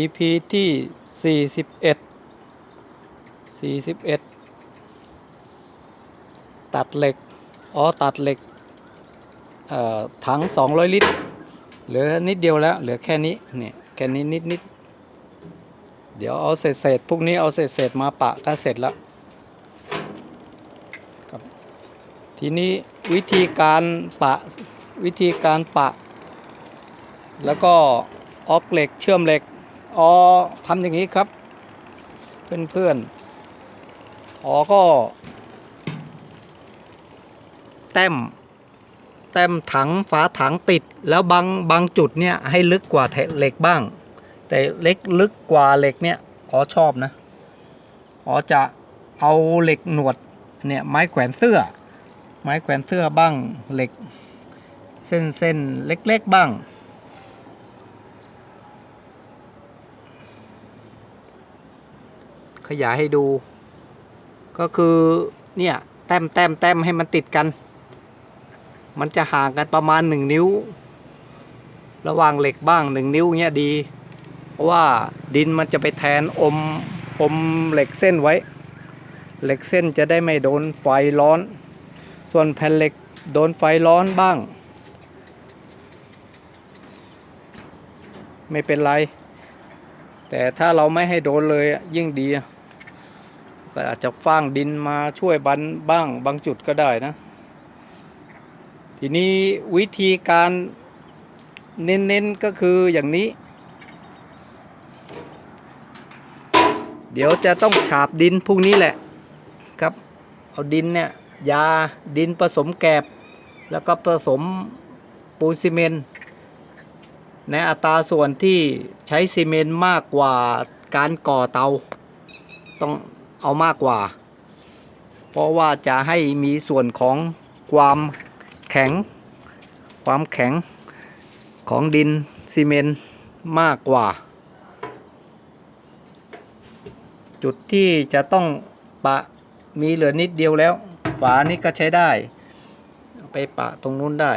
EP ที่สี่สิบเอ็ดสี่สิบเอ็ดตัดเหล็ก อ๋อ ตัดเหล็กถังสองร้อยลิตร เหลือนิดเดียวแล้ว เหลือแค่นี้ เนี่ยแค่นี้นิดนิด เดี๋ยวเอาเศษเศษพวกนี้เอาเศษเศษมาปะก็เสร็จแล้ว ทีนี้วิธีการปะ วิธีการปะ แล้วก็ออกเหล็กเชื่อมเหล็ก อ๋อทำอย่างนี้ครับ เพื่อนๆอ๋อก็ แต้ม แต้มถังฝาถังติด แล้วบางบางจุดเนี่ยให้ลึกกว่าเหล็กบ้าง แต่เล็กลึกกว่าเหล็กเนี่ยอ๋อชอบนะอ๋อจะเอาเหล็กหนวดเนี่ยไม้แขวนเสื้อ ไม้แขวนเสื้อบ้างเหล็ก เส้นเส้นเล็กๆบ้าง ขยายให้ดู ก็คือเนี่ยแต้มแต้มแต้มให้มันติดกัน มันจะห่างกันประมาณหนึ่งนิ้ว ระหว่างเหล็กบ้างหนึ่งนิ้วเงี้ยดี เพราะว่าดินมันจะไปแทนอมอมเหล็กเส้นไว้ เหล็กเส้นจะได้ไม่โดนไฟร้อน ส่วนแผ่นเหล็กโดนไฟร้อนบ้าง ไม่เป็นไร แต่ถ้าเราไม่ให้โดนเลยยิ่งดีอะ ก็อาจจะฟ้างดินมาช่วยบันบ้างบางจุดก็ได้นะ ทีนี้วิธีการเน้นๆก็คืออย่างนี้ เดี๋ยวจะต้องฉาบดินพวกนี้แหละครับ เอาดินเนี่ยยาดินผสมแกบ แล้วก็ผสมปูนซีเมนต์ในอัตราส่วนที่ใช้ซีเมนต์มากกว่าการก่อเตา ต้อง เอามากกว่า เพราะว่าจะให้มีส่วนของความแข็ง ความแข็งของดินซีเมนต์มากกว่า จุดที่จะต้องปะมีเหลือนิดเดียวแล้ว ฝานี้ก็ใช้ได้ ไปปะตรงนู้นได้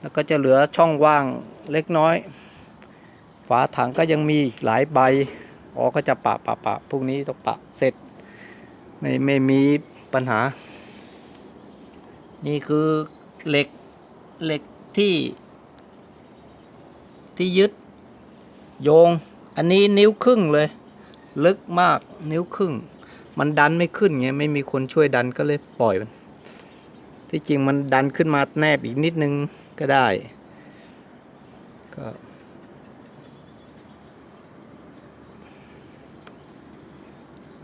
แล้วก็จะเหลือช่องว่างเล็กน้อย ฝาถังก็ยังมีอีกหลายใบอ๋อก็จะปะปะปะพวกนี้ต้องปะเสร็จ ไม่ไม่มีปัญหา นี่คือเหล็กเหล็กที่ ที่ยึดโยง อันนี้นิ้วครึ่งเลย ลึกมากนิ้วครึ่ง มันดันไม่ขึ้นไงไม่มีคนช่วยดันก็เลยปล่อยมัน ที่จริงมันดันขึ้นมาแนบอีกนิดนึงก็ได้ก็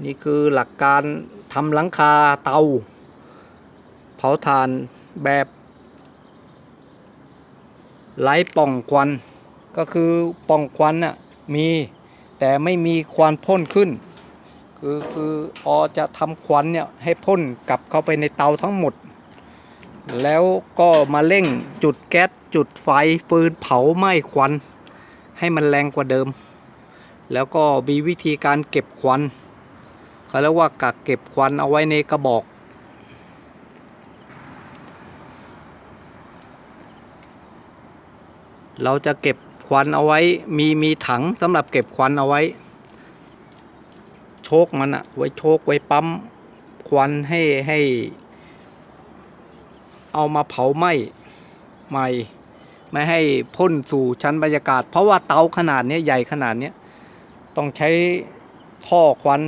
นี่คือหลักการทำหลังคาเตา เผาถ่านแบบไร้ป่องควัน ก็คือป่องควันน่ะมีแต่ไม่มีควันพ่นขึ้น คือคืออจะทำควันเนี่ยให้พ่นกลับเข้าไปในเตาทั้งหมด แล้วก็มาเร่งจุดแก๊สจุดไฟฟืนเผาไหม้ควัน ให้มันแรงกว่าเดิม แล้วก็มีวิธีการเก็บควัน เขาเรียกว่ากักเก็บควันเอาไว้ในกระบอก เราจะเก็บควันเอาไว้มีมีถังสำหรับเก็บควันเอาไว้ โชคมันอะไว้โชคไว้ปั๊มควันให้ให้ เอามาเผาไหม้ใหม่ไม่ให้พ่นสู่ชั้นบรรยากาศ เพราะว่าเตาขนาดนี้ใหญ่ขนาดนี้ต้องใช้ท่อควัน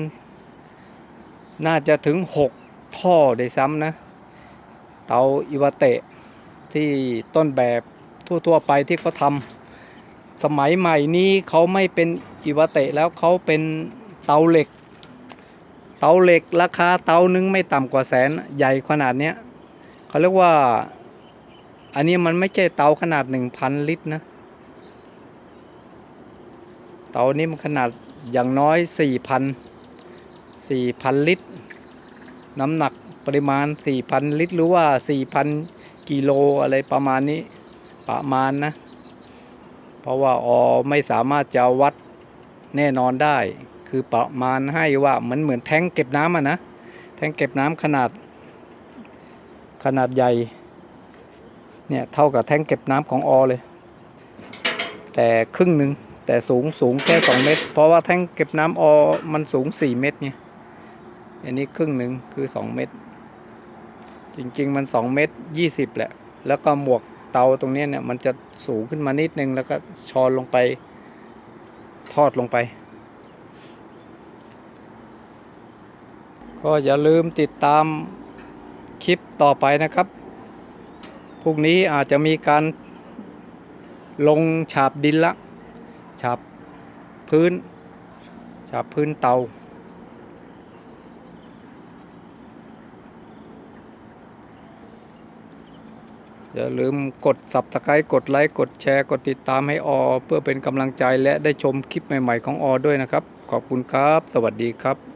น่าจะถึงหกท่อได้ซ้ำนะ เตาอิวาเตะที่ต้นแบบทั่วๆไปที่เขาทำสมัยใหม่นี้เขาไม่เป็นอิวาเตะแล้วเขาเป็นเตาเหล็ก เตาเหล็กราคาเตานึงไม่ต่ำกว่าแสนใหญ่ขนาดเนี้ยเขาเรียกว่าอันนี้มันไม่ใช่เตาขนาดหนึ่งพันลิตรนะ เตานี้มันขนาดอย่างน้อยสี่ พันสี่พันลิตร น้ำหนักปริมาณสี่พันลิตร หรือว่าสี่พันกิโลอะไรประมาณนี้ประมาณนะ เพราะว่าออไม่สามารถจะวัดแน่นอนได้ คือประมาณให้ว่าเหมือนเหมือนแท้งเก็บน้ำอะนะ แท้งเก็บน้ำขนาด ขนาดใหญ่ เนี่ยเท่ากับแท้งเก็บน้ำของออเลย แต่ครึ่งหนึ่งแต่สูงสูงแค่สองเมตร เพราะว่าแท่งเก็บน้ำอมันสูงสี่เมตรไง อันนี้ครึ่งหนึ่งคือสองเมตรจริง ๆ มันสองเมตรยี่สิบแหละ แล้วก็หมวกเตาตรงนี้เนี่ยมันจะสูงขึ้นมานิดนึง แล้วก็ชอนลงไปทอดลงไป ก็อย่าลืมติดตามคลิปต่อไปนะครับพรุ่งนี้อาจจะมีการลงฉาบดินละ ฉาบพื้น ฉาบพื้นเตา อย่าลืมกด subscribe กดไลค์กดแชร์กดติดตามให้ออ เพื่อเป็นกำลังใจและได้ชมคลิปใหม่ ๆ ของออด้วยนะครับ ขอบคุณครับ สวัสดีครับ